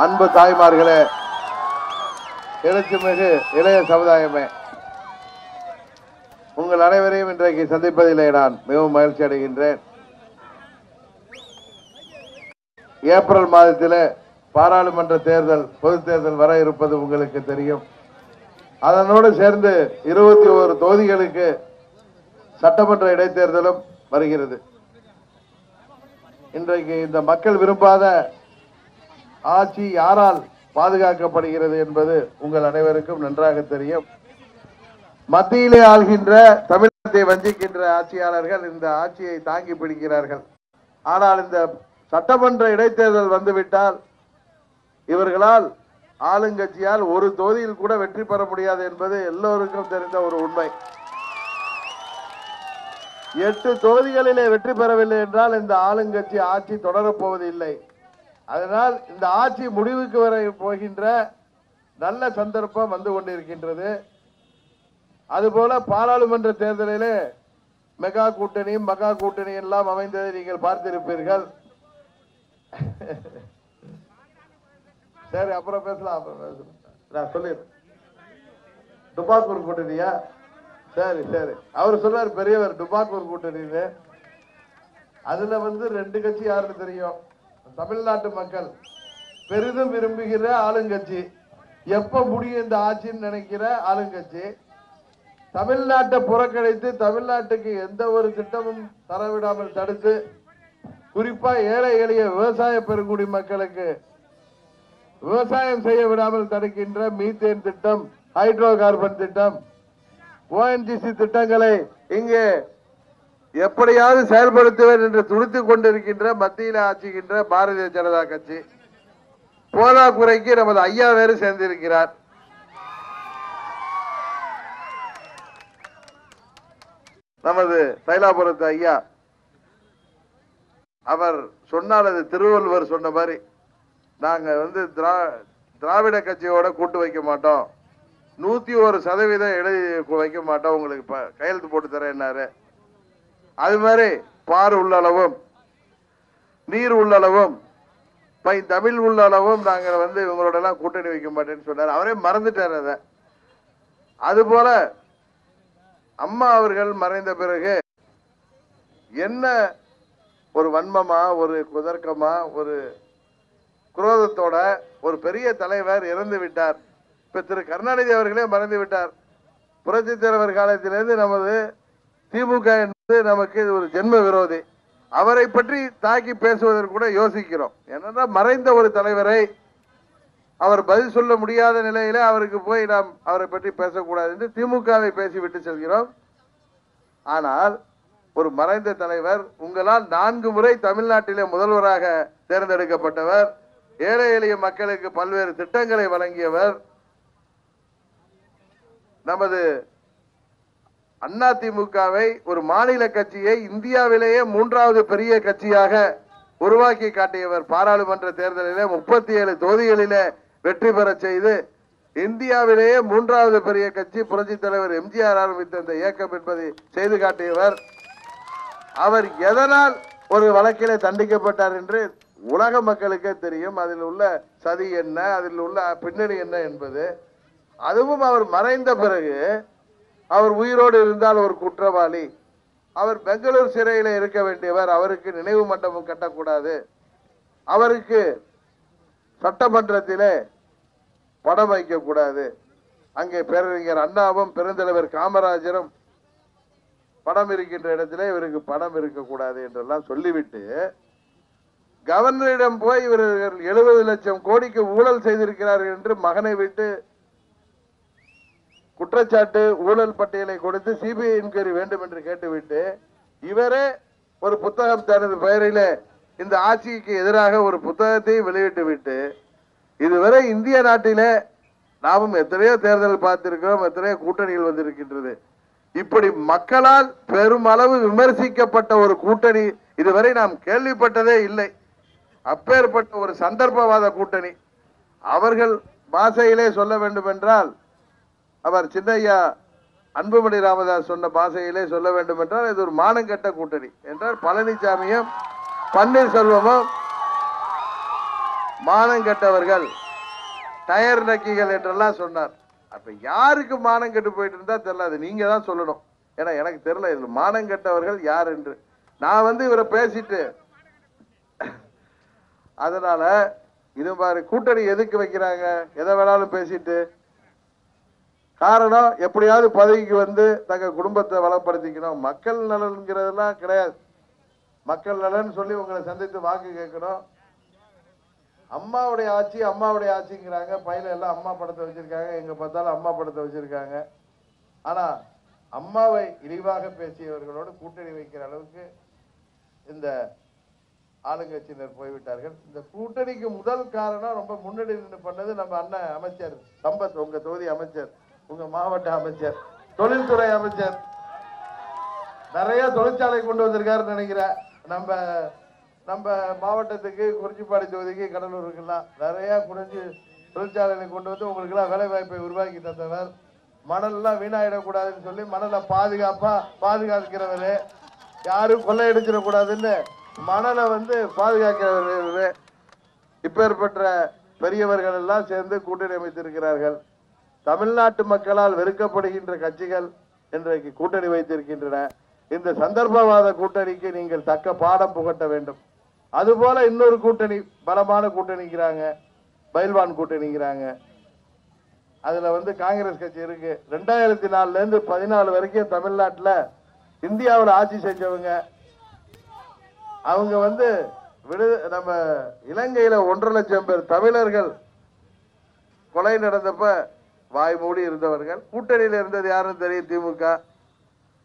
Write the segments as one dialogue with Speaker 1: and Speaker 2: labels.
Speaker 1: அன்பு தாய்மார்களே எழுச்சிமிகு இளைய சமுதாயமே உங்கள் அனைவரையும் இன்றைக்கு சந்திப்பதிலே நான் மிகவும் மகிழ்ச்சி அடைகின்றேன். ஏப்ரல் மாதத்தில் பாராளுமன்ற தேர்தல் பொது தேர்தல் வர இருப்பது உங்களுக்கு தெரியும். அதனோடு சேர்ந்து இருபத்தி ஓரு தொகுதிகளுக்கு சட்டமன்ற இடைத்தேர்தலும் வருகிறது. இன்றைக்கு இந்த மக்கள் விரும்பாத ஆட்சி யாரால் பாதுகாக்கப்படுகிறது என்பது உங்கள் அனைவருக்கும் நன்றாக தெரியும். மத்தியிலே ஆள்கின்ற தமிழகத்தை வஞ்சிக்கின்ற ஆட்சியாளர்கள் இந்த ஆட்சியை தாங்கி பிடிக்கிறார்கள். ஆனால் இந்த சட்டமன்ற இடைத்தேர்தல் வந்துவிட்டால் இவர்களால் ஆளுங்கட்சியால் ஒரு தொகுதியில் கூட வெற்றி பெற முடியாது என்பது எல்லோருக்கும் தெரிந்த ஒரு உண்மை. எட்டு தொகுதிகளிலே வெற்றி பெறவில்லை என்றால் இந்த ஆளுங்கட்சி ஆட்சி தொடரப்போவது இல்லை அதனால் இந்த ஆட்சி முடிவுக்கு வர போகின்ற நல்ல சந்தர்ப்பம் வந்து கொண்டிருக்கின்றது. அதுபோல பாராளுமன்ற தேர்தலிலே மெகா கூட்டணி மகா கூட்டணி எல்லாம் அமைந்ததை நீங்கள் பார்த்திருப்பீர்கள். சரி அப்புறம் பேசலாம் அப்புறம் பேசலாம். நான் சொல்லிடுறேன். துப்பாக்கூர் கூட்டணியா? சரி சரி. அவர் சொல்றாரு பெரியவர் டுபாக்கூர் கூட்டணின்னு. அதுல வந்து ரெண்டு கட்சி யாருன்னு தெரியும்? தமிழ்நாட்டு மக்கள் பெரிதும் விரும்புகிற ஆளுங்கட்சி. எப்ப முடியும் இந்த ஆட்சின்னு நினைக்கிற ஆளுங்கட்சி. தமிழ்நாட்டை புறக்கணித்து தமிழ்நாட்டுக்கு எந்த ஒரு திட்டமும் தரவிடாமல் தடுத்து குறிப்பா ஏழை எளிய விவசாய பெருங்குடி மக்களுக்கு விவசாயம் செய்ய விடாமல் தடுக்கின்ற மீத்தேன் திட்டம் ஹைட்ரோ கார்பன் திட்டம் ஓஎன்ஜிசி திட்டங்களை இங்கே எப்படியாவது செயல்படுத்துவேன் என்று துடித்துக் கொண்டிருக்கின்ற மத்தியில் ஆட்சிக்கின்ற பாரதிய ஜனதா கட்சி போதாக்குறைக்கு நமது ஐயா வேறு சேர்ந்திருக்கிறார். நமது தைலாபுரத்து ஐயா அவர் சொன்னால் அது திருவள்ளுவர் சொன்ன மாதிரி நாங்க வந்து திரா- திராவிட கட்சியோட கூட்டு வைக்க மாட்டோம். நூத்தி ஒரு சதவீதம் எழுதி வைக்க மாட்டோம். உங்களுக்கு கையெழுத்து போட்டு தரேன்னாரு. அது மாதிரி பார் உள்ளளவும் நீர் உள்ளளவும் பை தமிழ் உள்ளளவும் நாங்க வந்து இவங்களோட எல்லாம் கூட்டணி வைக்க மாட்டேன்னு சொன்னார். அவரே மறந்துட்டார் அதை. அதுபோல அம்மா அவர்கள் மறைந்த பிறகு என்ன ஒரு வன்மமா ஒரு குதர்க்கமா ஒரு குரோதத்தோட ஒரு பெரிய தலைவர் இறந்து விட்டார். இப்ப திரு கருணாநிதி அவர்களே மறந்து விட்டார். புரட்சி தலைவர் காலத்திலிருந்து நமது திமுக நமக்கு இது ஒரு ஜென்ம விரோதி. அவரை பற்றி தாக்கி பேசுவதற்கு கூட யோசிக்கிறோம். என்னன்னா மறைந்த ஒரு தலைவரை அவர் பதில் சொல்ல முடியாத நிலையில அவருக்கு போய் நாம் அவரை பற்றி பேசக்கூடாது என்று திமுகவை பேசிவிட்டு செல்கிறோம். ஆனால் ஒரு மறைந்த தலைவர் உங்களால் நான்கு முறை தமிழ்நாட்டிலே முதல்வராக தேர்ந்தெடுக்கப்பட்டவர் ஏழை எளிய மக்களுக்கு பல்வேறு திட்டங்களை வழங்கியவர் நமது அண்ணா திமுகவை ஒரு மாநில கட்சியை இந்தியாவிலேயே மூன்றாவது பெரிய கட்சியாக உருவாக்கி காட்டியவர் பாராளுமன்ற தேர்தலிலே முப்பத்தி ஏழு தொகுதிகளிலே வெற்றி பெற செய்து இந்தியாவிலேயே மூன்றாவது பெரிய கட்சி புரட்சி தலைவர் எம்ஜிஆர் ஆரம்பித்த இந்த இயக்கம் என்பதை செய்து காட்டியவர். அவர் எதனால் ஒரு வழக்கிலே தண்டிக்கப்பட்டார் என்று உலக மக்களுக்கே தெரியும். அதில் உள்ள சதி என்ன அதில் உள்ள பின்னணி என்ன என்பது. அதுவும் அவர் மறைந்த பிறகு அவர் உயிரோடு இருந்தால் ஒரு குற்றவாளி. அவர் பெங்களூர் சிறையில் இருக்க வேண்டியவர் அவருக்கு நினைவு மண்டபம் கட்டக்கூடாது. அவருக்கு சட்டமன்றத்திலே படம் வைக்கக்கூடாது. அங்கே பேரறிஞர் அண்ணாவும் பெருந்தலைவர் காமராஜரும் படம் இருக்கின்ற இடத்திலே இவருக்கு படம் இருக்கக்கூடாது என்றெல்லாம் சொல்லிவிட்டு கவர்னரிடம் போய் இவர்கள் எழுபது லட்சம் கோடிக்கு ஊழல் செய்திருக்கிறார்கள் என்று மகனை விட்டு குற்றச்சாட்டு ஊழல் பட்டியலை கொடுத்து சிபிஐ என்கொயரி வேண்டும் என்று கேட்டுவிட்டு இவரே ஒரு புத்தகம் தனது பெயரில இந்த ஆட்சிக்கு எதிராக ஒரு புத்தகத்தை வெளியிட்டு விட்டு இதுவரை இந்திய நாட்டிலே நாமும் எத்தனையோ தேர்தல் பார்த்திருக்கிறோம் எத்தனையோ கூட்டணிகள் வந்திருக்கின்றது. இப்படி மக்களால் பெருமளவு விமர்சிக்கப்பட்ட ஒரு கூட்டணி இதுவரை நாம் கேள்விப்பட்டதே இல்லை. அப்பேற்பட்ட ஒரு சந்தர்ப்பவாத கூட்டணி. அவர்கள் பாஷையிலே சொல்ல வேண்டும் என்றால் அவர் சின்னையா அன்புமணி ராமதாஸ் சொன்ன பாஷையிலே சொல்ல வேண்டும் என்றால் இது ஒரு மானங்கட்ட கூட்டணி என்றால் பழனிசாமியும் பன்னீர்செல்வமும் மானங்கட்டவர்கள் டயர் நக்கிகள் என்றெல்லாம் சொன்னார். அப்ப யாருக்கு மானம் கெட்டு போயிட்டு இருந்தா தெரியல அது நீங்க தான் சொல்லணும். ஏன்னா எனக்கு தெரியல இதுல மானம் கெட்டவர்கள் யார் என்று. நான் வந்து இவரை பேசிட்டு அதனால இது மாதிரி கூட்டணி எதுக்கு வைக்கிறாங்க? எதை வேணாலும் பேசிட்டு காரணம் எப்படியாவது பதவிக்கு வந்து தங்க குடும்பத்தை வளப்படுத்திக்கணும். மக்கள் நலன்கிறதெல்லாம் கிடையாது. மக்கள் நலன் சொல்லி உங்களை சந்தித்து வாக்கு கேட்கணும். அம்மாவுடைய ஆட்சி அம்மாவுடைய ஆட்சிங்கிறாங்க. பையில எல்லாம் அம்மா படத்தை வச்சிருக்காங்க. எங்க பார்த்தாலும் அம்மா படத்தை வச்சிருக்காங்க. ஆனா அம்மாவை இழிவாக பேசியவர்களோடு கூட்டணி வைக்கிற அளவுக்கு இந்த ஆளுங்கட்சியினர் போய்விட்டார்கள். இந்த கூட்டணிக்கு முதல் காரணம் ரொம்ப முன்னாடி நின்று பண்ணது நம்ம அண்ணன் அமைச்சர் சம்பத் உங்க தொகுதி அமைச்சர். உங்க மாவட்ட அமைச்சர் தொழில்துறை அமைச்சர். நிறைய தொழிற்சாலை கொண்டு வந்திருக்காருன்னு நினைக்கிறேன். நம்ம நம்ம மாவட்டத்துக்கு குறிச்சிப்பாடி தொகுதிக்கு கடலூருக்கெல்லாம் நிறைய குறைஞ்சி தொழிற்சாலைகளை கொண்டு வந்து உங்களுக்கெல்லாம் வேலை வாய்ப்பை உருவாக்கி தந்தவர். மணல்லாம் வீணாயிடக்கூடாதுன்னு சொல்லி மணலை பாதுகாப்பா பாதுகாக்கிறவரு. யாரும் கொள்ளையடிச்சிடக்கூடாதுன்னு மணலை வந்து பாதுகாக்கிறவர் இப்பேற்பட்ட பெரியவர்கள் எல்லாம் சேர்ந்து கூட்டணி அமைத்திருக்கிறார்கள். தமிழ்நாட்டு மக்களால் வெறுக்கப்படுகின்ற கட்சிகள் இன்றைக்கு கூட்டணி வைத்திருக்கின்றன. இந்த சந்தர்ப்பவாத கூட்டணிக்கு நீங்கள் தக்க பாடம் புகட்ட வேண்டும். அதுபோல இன்னொரு கூட்டணி பலமான கூட்டணிங்கிறாங்க பயில்வான் கூட்டணிங்கிறாங்க அதுல வந்து காங்கிரஸ் கட்சி இருக்கு. ரெண்டாயிரத்தி நாலுல இருந்து பதினாலு வரைக்கும் தமிழ்நாட்டில் இந்தியாவில் ஆட்சி செஞ்சவங்க. அவங்க வந்து விடு நம்ம இலங்கையில ஒன்றரை லட்சம் பேர் தமிழர்கள் கொலை நடந்தப்ப வாய் மூடி இருந்தவர்கள். கூட்டணியில் இருந்தது யாருன்னு தெரியும் திமுக.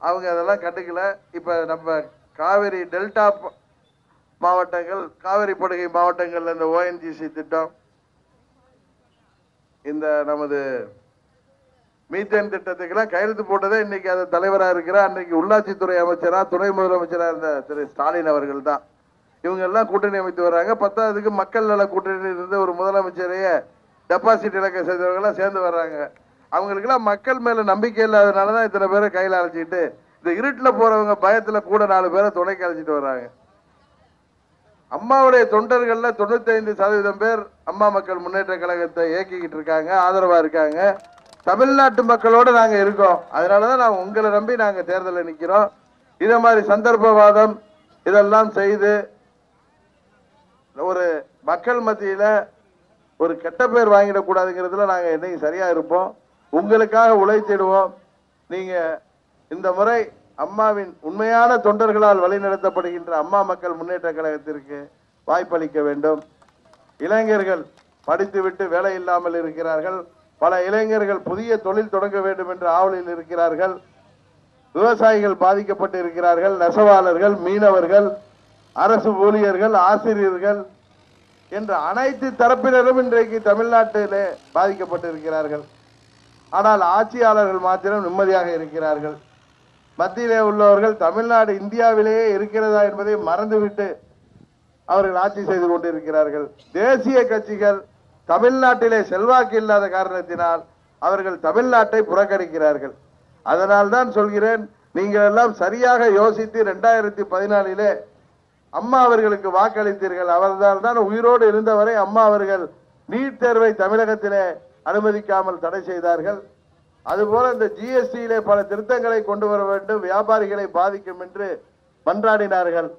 Speaker 1: அவங்க அதெல்லாம் கண்டுக்கல. இப்ப நம்ம காவிரி டெல்டா மாவட்டங்கள் காவிரி படுகை மாவட்டங்கள்ல இந்த ஓஎன்ஜிசி திட்டம் இந்த நமது மீத்தேன் திட்டத்துக்கெல்லாம் கையெழுத்து போட்டதே இன்னைக்கு அது தலைவராக இருக்கிற அன்னைக்கு உள்ளாட்சித்துறை அமைச்சரா துணை முதலமைச்சராக இருந்த திரு ஸ்டாலின் அவர்கள் தான் இவங்க எல்லாம் கூட்டணி அமைத்து வர்றாங்க. பத்தாவதுக்கு மக்கள் நல கூட்டணியில் இருந்த ஒரு முதலமைச்சரையே டெபாசிட் இலக்க செய்தவங்களாம் சேர்ந்து வர்றாங்க. அவங்களுக்கெல்லாம் மக்கள் மேல நம்பிக்கை இல்லாதனால தான் இத்தனை பேரை கையில் அழைச்சிட்டு இந்த இருட்டில் போறவங்க பயத்துல கூட நாலு பேரை துணைக்கு அழைச்சிட்டு வர்றாங்க. அம்மாவுடைய தொண்டர்கள்ல தொண்ணூத்தைந்து சதவீதம் பேர் அம்மா மக்கள் முன்னேற்ற கழகத்தை இயக்கிக்கிட்டு இருக்காங்க ஆதரவா இருக்காங்க. தமிழ்நாட்டு மக்களோட நாங்க இருக்கோம். அதனாலதான் நான் உங்களை நம்பி நாங்க தேர்தலில் நிக்கிறோம். இத மாதிரி சந்தர்ப்பவாதம் இதெல்லாம் செய்து ஒரு மக்கள் மத்தியில ஒரு கெட்ட பேர் வாங்கிடக்கூடாதுங்கிறதுல நாங்க என்னைக்கு சரியா இருப்போம். உங்களுக்காக உழைத்திடுவோம். நீங்க இந்த முறை அம்மாவின் உண்மையான தொண்டர்களால் வழிநடத்தப்படுகின்ற அம்மா மக்கள் முன்னேற்ற கழகத்திற்கு வாய்ப்பளிக்க வேண்டும். இளைஞர்கள் படித்துவிட்டு வேலை இல்லாமல் இருக்கிறார்கள். பல இளைஞர்கள் புதிய தொழில் தொடங்க வேண்டும் என்ற ஆவலில் இருக்கிறார்கள். விவசாயிகள் பாதிக்கப்பட்டு இருக்கிறார்கள். நெசவாளர்கள் மீனவர்கள் அரசு ஊழியர்கள் ஆசிரியர்கள் என்று அனைத்து தரப்பினரும் இன்றைக்கு தமிழ்நாட்டிலே பாதிக்கப்பட்டிருக்கிறார்கள். ஆனால் ஆட்சியாளர்கள் மாத்திரம் நிம்மதியாக இருக்கிறார்கள். மத்தியிலே உள்ளவர்கள் தமிழ்நாடு இந்தியாவிலேயே இருக்கிறதா என்பதை மறந்துவிட்டு அவர்கள் ஆட்சி செய்து கொண்டிருக்கிறார்கள். தேசிய கட்சிகள் தமிழ்நாட்டிலே செல்வாக்கு இல்லாத காரணத்தினால் அவர்கள் தமிழ்நாட்டை புறக்கணிக்கிறார்கள். அதனால் தான் சொல்கிறேன் நீங்கள் எல்லாம் சரியாக யோசித்து இரண்டாயிரத்தி பதினாலிலே அம்மா அவர்களுக்கு வாக்களித்தீர்கள். அவர்தான் தான் உயிரோடு இருந்தவரை அம்மா அவர்கள் நீட் தேர்வை தமிழகத்திலே அனுமதிக்காமல் தடை செய்தார்கள். அதுபோல இந்த ஜிஎஸ்டியிலே பல திருத்தங்களை கொண்டு வர வேண்டும் வியாபாரிகளை பாதிக்கும் என்று மன்றாடினார்கள்.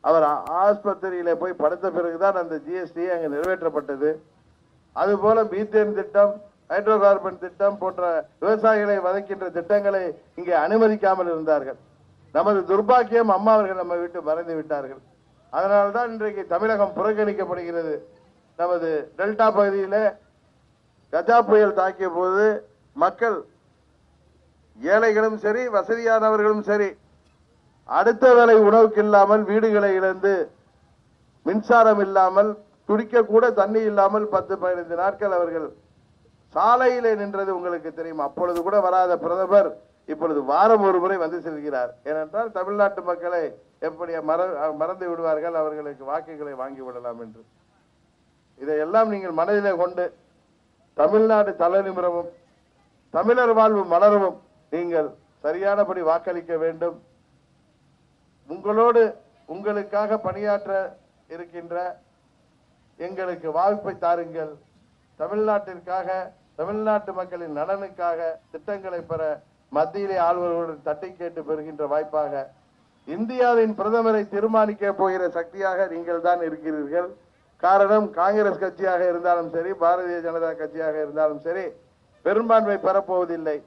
Speaker 1: அவர் ஆ- ஆஸ்பத்திரியிலே போய் படுத்த பிறகுதான் அந்த ஜிஎஸ்டி அங்கு நிறைவேற்றப்பட்டது. அதுபோல மீத்தேன் திட்டம் ஹைட்ரோ கார்பன் திட்டம் போன்ற விவசாயிகளை வதைக்கின்ற திட்டங்களை இங்கே அனுமதிக்காமல் இருந்தார்கள். நமது துர்பாக்கியம் அம்மா அவர்கள் நம்ம விட்டு மறைந்து விட்டார்கள். அதனால்தான் இன்றைக்கு தமிழகம் புறக்கணிக்கப்படுகிறது. நமது டெல்டா பகுதியில் கஜா புயல் தாக்கிய போது மக்கள் ஏழைகளும் சரி வசதியானவர்களும் சரி அடுத்த வேளை உணவுக்கு இல்லாமல் வீடுகளை இழந்து மின்சாரம் இல்லாமல் துடிக்கக்கூட தண்ணி இல்லாமல் பத்து பதினைந்து நாட்கள் அவர்கள் சாலையிலே நின்றது உங்களுக்கு தெரியும். அப்பொழுது கூட வராத பிரதமர் இப்பொழுது வாரம் ஒரு முறை வந்து செல்கிறார். ஏனென்றால் தமிழ்நாட்டு மக்களை எப்படி மற மறந்து விடுவார்கள் அவர்களுக்கு வாக்குகளை வாங்கி விடலாம் என்று. இதையெல்லாம் நீங்கள் மனதிலே கொண்டு தமிழ்நாடு தலை நிமிரவும் தமிழர் வாழ்வு மலரவும் நீங்கள் சரியானபடி வாக்களிக்க வேண்டும். உங்களோடு உங்களுக்காக பணியாற்ற இருக்கின்ற எங்களுக்கு வாய்ப்பை தாருங்கள். தமிழ்நாட்டிற்காக தமிழ்நாட்டு மக்களின் நலனுக்காக திட்டங்களை பெற மத்தியிலே ஆளுநர்களுடன் தட்டி கேட்டு பெறுகின்ற வாய்ப்பாக இந்தியாவின் பிரதமரை தீர்மானிக்க போகிற சக்தியாக நீங்கள் தான் இருக்கிறீர்கள். காரணம் காங்கிரஸ் கட்சியாக இருந்தாலும் சரி பாரதிய ஜனதா கட்சியாக இருந்தாலும் சரி பெரும்பான்மை பெறப்போவதில்லை.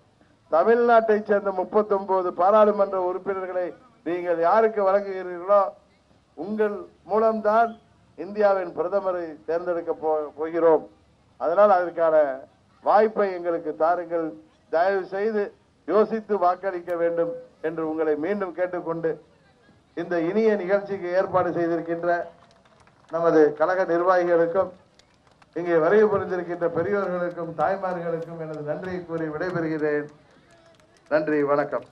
Speaker 1: தமிழ்நாட்டைச் சேர்ந்த 39 பாராளுமன்ற உறுப்பினர்களை நீங்கள் யாருக்கு வழங்குகிறீர்களோ உங்கள் மூலம்தான் இந்தியாவின் பிரதமரை தேர்ந்தெடுக்க போ- போகிறோம். அதனால் அதற்கான வாய்ப்பை எங்களுக்கு தாருங்கள். தயவு செய்து யோசித்து வாக்களிக்க வேண்டும் என்று உங்களை மீண்டும் கேட்டுக்கொண்டு இந்த இனிய நிகழ்ச்சிக்கு ஏற்பாடு செய்திருக்கின்ற நமது கழக நிர்வாகிகளுக்கும் இங்கே வருகை புரிந்திருக்கின்ற பெரியோர்களுக்கும் தாய்மார்களுக்கும் எனது நன்றியை கூறி விடைபெறுகிறேன். நன்றி வணக்கம்.